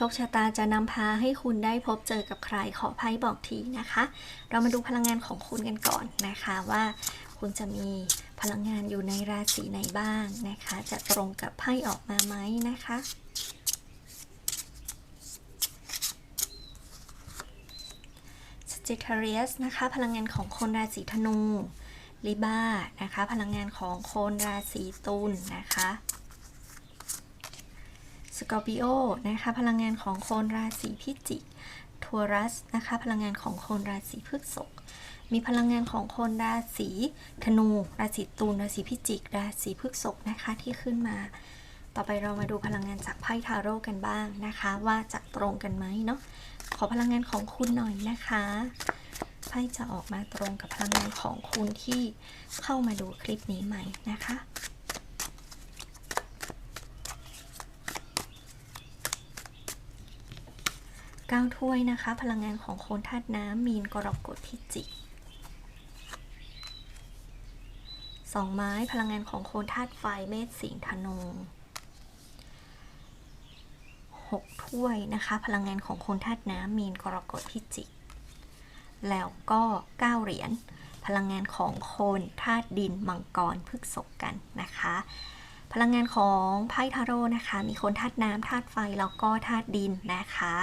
ชคชะตาจะนำพาให้คุณได้พบเจอกับใครขอไพ่บอกทีนะคะ เรามาดูพลังงานของคุณกันก่อนนะคะว่าคุณจะมีพลังงานอยู่ในราศีไหนบ้างนะคะ จะตรงกับไพ่ออกมาไหมนะคะ Sagittarius นะคะ พลังงานของคนราศีธนูลิบ้านะคะ พลังงานของคนราศีตุลนะคะ สกอร์ปิโอนะคะ พลังงานของคนราศีพิจิกทัวรัสนะคะ พลังงานของคนราศีพฤษภมีพลังงานของคนราศีธนู ราศีตุลราศีพิจิก ราศีพฤษภนะคะที่ขึ้นมา ต่อไปเรามาดูพลังงานจากไพ่ทาโร่กันบ้างนะคะ ว่าจะตรงกันไหมเนาะขอพลังงานของคุณหน่อยนะคะไพ่จะออกมาตรงกับพลังงานของคุณที่เข้ามาดูคลิปนี้ไหมนะคะ เก้าถ้วยนะคะ พลังงานของโคนธาตุน้ำมีนกรกฎพิจิกสองไม้พลังงานของโคนธาตุไฟเมษสิงธนูหกถ้วยนะคะ พลังงานของโคนธาตุน้ำมีนกรกฎพิจิก แล้วก็เก้าเหรียญพลังงานของโคนธาตุดินมังกรพฤกษกกันนะคะ พลังงานของไพ่ทาโร่นะคะ มีโคนธาตุน้ำธาตุไฟแล้วก็ธาตุดินนะคะ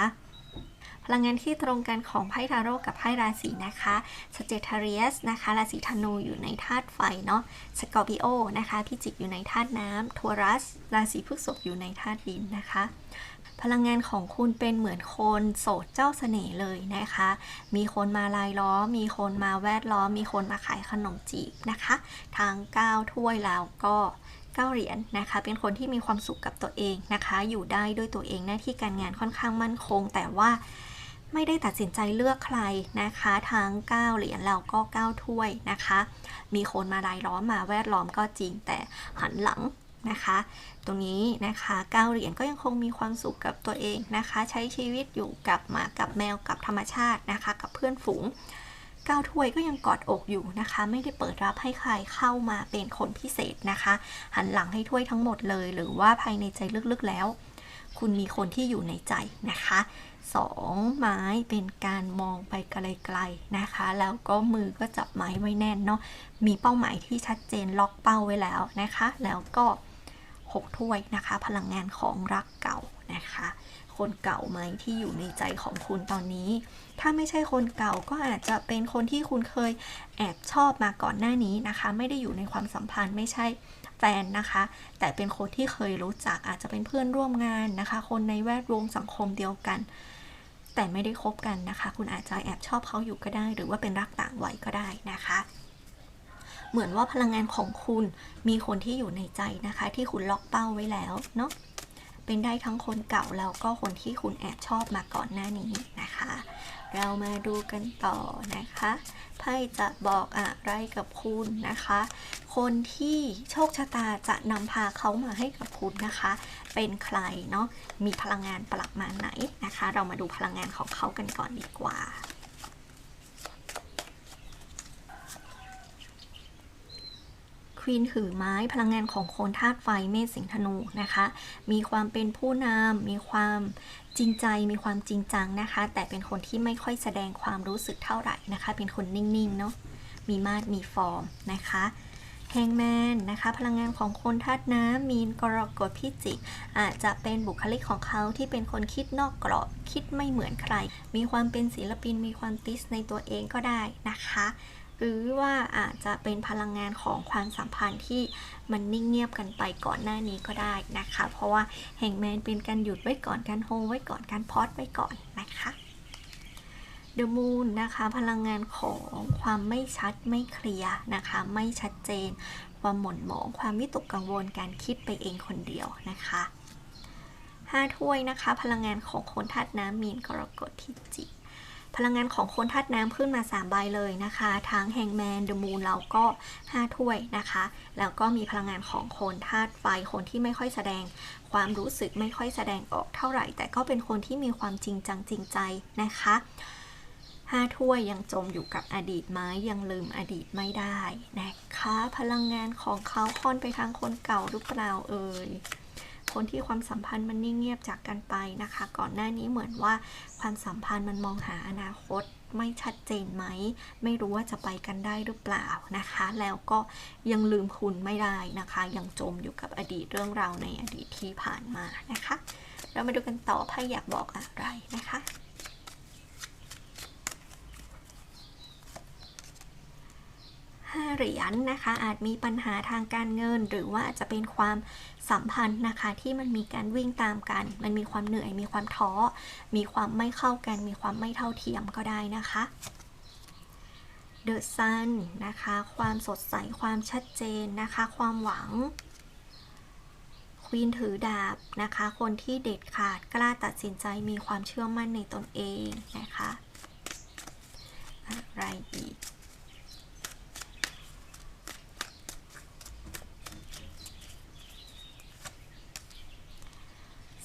พลังงานที่ตรงกันของไพ่ทาโร่กับไพ่ราศีนะคะสเจทาริสนะคะราศีธนูอยู่ในธาตุไฟเนาะสกอร์ปิโอนะคะพิจิกอยู่ในธาตุน้ำทัวรัส ราศีพฤษภอยู่ในธาตุดินนะคะพลังงานของคุณเป็นเหมือนคนโสดเจ้าเสน่ห์เลยนะคะ มีคนมาลายล้อม มีคนมาแวดล้อม มีคนมาขายขนมจีบนะคะ ทาง9ถ้วยแล้วก็ 9 เหรียญนะคะ เป็นคนที่มีความสุขกับตัวเองนะคะ อยู่ได้ด้วยตัวเองหน้าที่การงานค่อนข้างมั่นคง แต่ว่าไม่ได้ตัดสินใจเลือกใครนะคะ ทั้ง 9 เหรียญแล้วก็ 9 ถ้วยนะคะ มีคนมาลายล้อมมาแวดล้อมก็จริงแต่หันหลังนะคะ ตรงนี้นะคะ9เหรียญก็ยังคงมีความสุขกับตัวเองนะคะ ใช้ชีวิตอยู่กับหมากับแมวกับธรรมชาตินะคะ กับเพื่อนฝูง ก้าวถ้วยก็ยังกอดอกอยู่นะคะ ไม่ได้เปิดรับให้ใครเข้ามาเป็นคนพิเศษนะคะ หันหลังให้ถ้วยทั้งหมดเลย หรือว่าภายในใจลึกๆแล้ว คุณมีคนที่อยู่ในใจนะคะสองไม้เป็นการมองไปไกลๆนะคะ แล้วก็มือก็จับไม้ไว้แน่นเนาะมีเป้าหมายที่ชัดเจนล็อกเป้าไว้แล้วนะคะ แล้วก็ 6 ถ้วยนะคะ พลังงานของรักเก่านะคะ คนเก่าไหมที่อยู่ในใจของคุณตอนนี้ ถ้าไม่ใช่คนเก่าก็อาจจะเป็นคนที่คุณเคยแอบชอบมาก่อนหน้านี้นะคะ ไม่ได้อยู่ในความสัมพันธ์ไม่ใช่แฟนนะคะ แต่เป็นคนที่เคยรู้จักอาจจะเป็นเพื่อนร่วมงานนะคะ คนในแวดวงสังคมเดียวกัน แต่ไม่ได้คบกันนะคะ คุณอาจจะแอบชอบเขาอยู่ก็ได้ หรือว่าเป็นรักต่างวัยก็ได้นะคะเหมือนว่าพลังงานของคุณมีคนที่อยู่ในใจนะคะ ที่คุณล็อกเป้าไว้แล้วเนาะ เป็นได้ทั้งคนเก่าแล้วก็คนที่คุณแอบชอบมาก่อนหน้านี้นะคะ เรามาดูกันต่อนะคะไพ่จะบอกอะไรกับคุณนะคะ คนที่โชคชะตาจะนำพาเขามาให้กับคุณนะคะ เป็นใครเนาะมีพลังงานประมาณไหนนะคะ เรามาดูพลังงานของเขากันก่อนดีกว่า วีนถือไม้พลังงานของโคนธาตุไฟเมษสิงธนูนะคะ มีความเป็นผู้นำมีความจริงใจมีความจริงจังนะคะ แต่เป็นคนที่ไม่ค่อยแสดงความรู้สึกเท่าไหร่นะคะ เป็นคนนิ่งๆเนาะมีมาดมีฟอร์มนะคะแฮงแมนนะคะพลังงานของคนธาตุน้ำมีนกรกฎพิจิกอาจจะเป็นบุคลิกของเขาที่เป็นคนคิดนอกกรอบ คิดไม่เหมือนใคร มีความเป็นศิลปินมีความติสในตัวเองก็ได้นะคะ หรือว่าอาจจะเป็นพลังงานของความสัมพันธ์ที่มันนิ่งเงียบกันไปก่อนหน้านี้ก็ได้นะคะ เพราะว่าแห่งแมนเป็นการหยุดไว้ก่อนการโฮไว้ก่อนการพอดไว้ก่อนนะคะเดอะมูนนะคะพลังงานของความไม่ชัดไม่เคลียร์นะคะไม่ชัดเจน ความหม่นหมองความวิตกกังวลการคิดไปเองคนเดียวนะคะห้าถ้วยนะคะ พลังงานของคนธาตุน้ำมีนกรกฎพิจิก พลังงานของคนธาตุน้ำขึ้นมา 3 ใบเลยนะคะ ทั้งแฮงแมนเดอะมูนเราก็ 5 ถ้วยนะคะ แล้วก็มีพลังงานของคนธาตุไฟคนที่ไม่ค่อยแสดงความรู้สึกไม่ค่อยแสดงออกเท่าไหร่ แต่ก็เป็นคนที่มีความจริงจังจริงใจนะคะห้าถ้วยยังจมอยู่กับอดีตไหมยังลืมอดีตไม่ได้นะคะ พลังงานของเขาค่อนไปทางคนเก่าหรือเปล่าเอ่ย คนที่ความสัมพันธ์มันนิ่งเงียบจากกันไปนะคะ ก่อนหน้านี้เหมือนว่าความสัมพันธ์มันมองหาอนาคตไม่ชัดเจนไหม ไม่รู้ว่าจะไปกันได้หรือเปล่านะคะ แล้วก็ยังลืมคุณไม่ได้นะคะ ยังจมอยู่กับอดีตเรื่องราวในอดีตที่ผ่านมานะคะ เรามาดูกันต่อไพ่อยากบอกอะไรนะคะ ห้าเหรียญนะคะ อาจมีปัญหาทางการเงิน หรือว่าอาจจะเป็นความสัมพันธ์นะคะ ที่มันมีการวิ่งตามกัน มันมีความเหนื่อย มีความท้อ มีความไม่เข้ากัน มีความไม่เท่าเทียมก็ได้นะคะ The Sun นะคะ ความสดใส ความชัดเจนนะคะ ความหวังควีนถือดาบนะคะ คนที่เด็ดขาดกล้าตัดสินใจมีความเชื่อมั่นในตนเองนะคะ อะไรอีก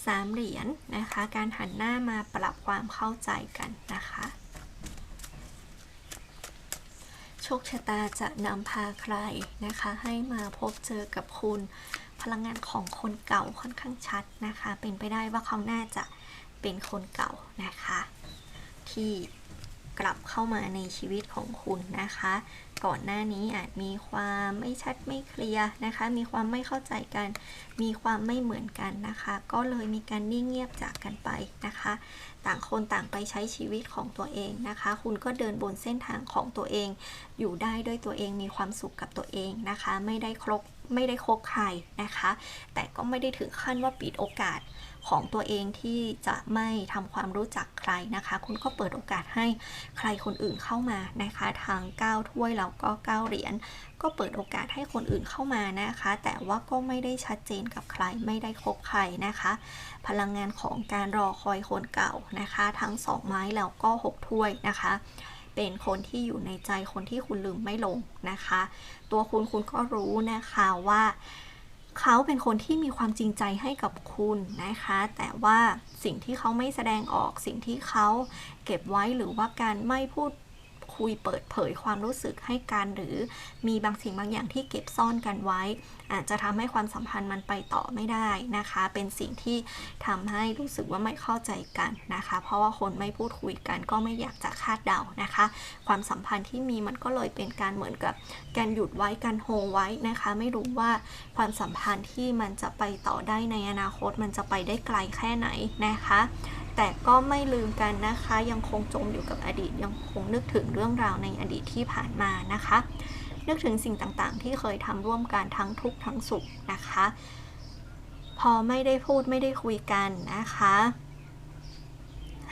สามเหรียญนะคะ การหันหน้ามาปรับความเข้าใจกันนะคะ โชคชะตาจะนำพาใครนะคะ ให้มาพบเจอกับคุณ พลังงานของคนเก่าค่อนข้างชัดนะคะ เป็นไปได้ว่าเขาน่าจะเป็นคนเก่านะคะ ที่กลับเข้ามาในชีวิตของคุณนะคะ ก่อนหน้านี้อาจมีความไม่ชัดไม่เคลียร์นะคะ มีความไม่เข้าใจกัน มีความไม่เหมือนกันนะคะ ก็เลยมีการนิ่งเงียบจากกันไปนะคะ ต่างคนต่างไปใช้ชีวิตของตัวเองนะคะ คุณก็เดินบนเส้นทางของตัวเอง อยู่ได้ด้วยตัวเองมีความสุขกับตัวเองนะคะ ไม่ได้ครบไม่ได้คบใครนะคะ แต่ก็ไม่ได้ถึงขั้นว่าปิดโอกาสของตัวเองที่จะไม่ทำความรู้จักใครนะคะ คุณก็เปิดโอกาสให้ใครคนอื่นเข้ามานะคะ ทาง9ถ้วยเราแล้วก็ 9 เหรียญก็เปิดโอกาสให้คนอื่นเข้ามานะคะ แต่ว่าก็ไม่ได้ชัดเจนกับใครไม่ได้คบใครนะคะ พลังงานของการรอคอยคนเก่านะคะ ทั้ง 2 ไม้แล้วก็ 6 ถ้วยนะคะ เป็นคนที่อยู่ในใจคนที่คุณลืมไม่ลงนะคะ ตัวคุณคุณก็รู้นะคะว่าเขาเป็นคนที่มีความจริงใจให้กับคุณนะคะ แต่ว่าสิ่งที่เขาไม่แสดงออกสิ่งที่เขาเก็บไว้หรือว่าการไม่พูด คุยเปิดเผยความรู้สึกให้กันหรือมีบางสิ่งบางอย่างที่เก็บซ่อนกันไว้ อาจจะทำให้ความสัมพันธ์มันไปต่อไม่ได้นะคะ เป็นสิ่งที่ทำให้รู้สึกว่าไม่เข้าใจกันนะคะ เพราะว่าคนไม่พูดคุยกันก็ไม่อยากจะคาดเดานะคะ ความสัมพันธ์ที่มีมันก็เลยเป็นการเหมือนกับการหยุดไว้การโฮไว้นะคะ ไม่รู้ว่าความสัมพันธ์ที่มันจะไปต่อได้ในอนาคตมันจะไปได้ไกลแค่ไหนนะคะ แต่ก็ไม่ลืมกันนะคะ ยังคงจมอยู่กับอดีต ยังคงนึกถึงเรื่องราวในอดีตที่ผ่านมานะคะ นึกถึงสิ่งต่างๆ ที่เคยทำร่วมกันทั้งทุกข์ทั้งสุขนะคะ พอไม่ได้พูดไม่ได้คุยกันนะคะ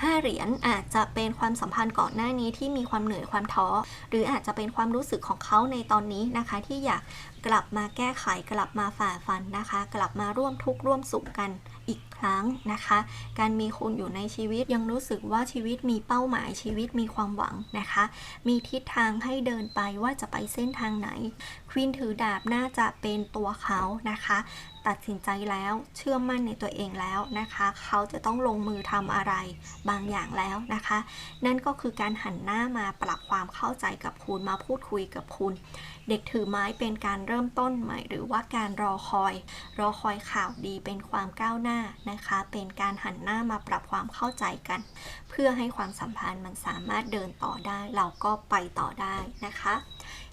ห้าเหรียญอาจจะเป็นความสัมพันธ์ก่อนหน้านี้ที่มีความเหนื่อยความท้อ หรืออาจจะเป็นความรู้สึกของเขาในตอนนี้นะคะ ที่อยากกลับมาแก้ไขกลับมาฝ่าฟันนะคะ กลับมาร่วมทุกข์ร่วมสุขกันอีกครั้งนะคะ การมีคุณอยู่ในชีวิตยังรู้สึกว่าชีวิตมีเป้าหมายชีวิตมีความหวังนะคะ มีทิศทางให้เดินไปว่าจะไปเส้นทางไหน ควีนถือดาบน่าจะเป็นตัวเขานะคะ ตัดสินใจแล้วเชื่อมั่นในตัวเองแล้วนะคะ เขาจะต้องลงมือทำอะไรบางอย่างแล้วนะคะ นั่นก็คือการหันหน้ามาปรับความเข้าใจกับคุณมาพูดคุยกับคุณ เด็กถือไม้เป็นการเริ่มต้นใหม่ หรือว่าการรอคอย รอคอยข่าวดีเป็นความก้าวหน้านะคะ เป็นการหันหน้ามาปรับความเข้าใจกัน เพื่อให้ความสัมพันธ์มันสามารถเดินต่อได้ เราก็ไปต่อได้นะคะ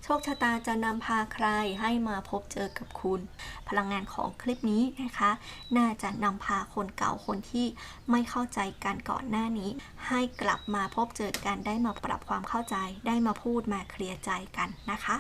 โชคชะตาจะนำพาใครให้มาพบเจอกับคุณ พลังงานของคลิปนี้นะคะ น่าจะนำพาคนเก่าคนที่ไม่เข้าใจกันก่อนหน้านี้ ให้กลับมาพบเจอกันได้มาปรับความเข้าใจ ได้มาพูดมาเคลียร์ใจกันนะคะ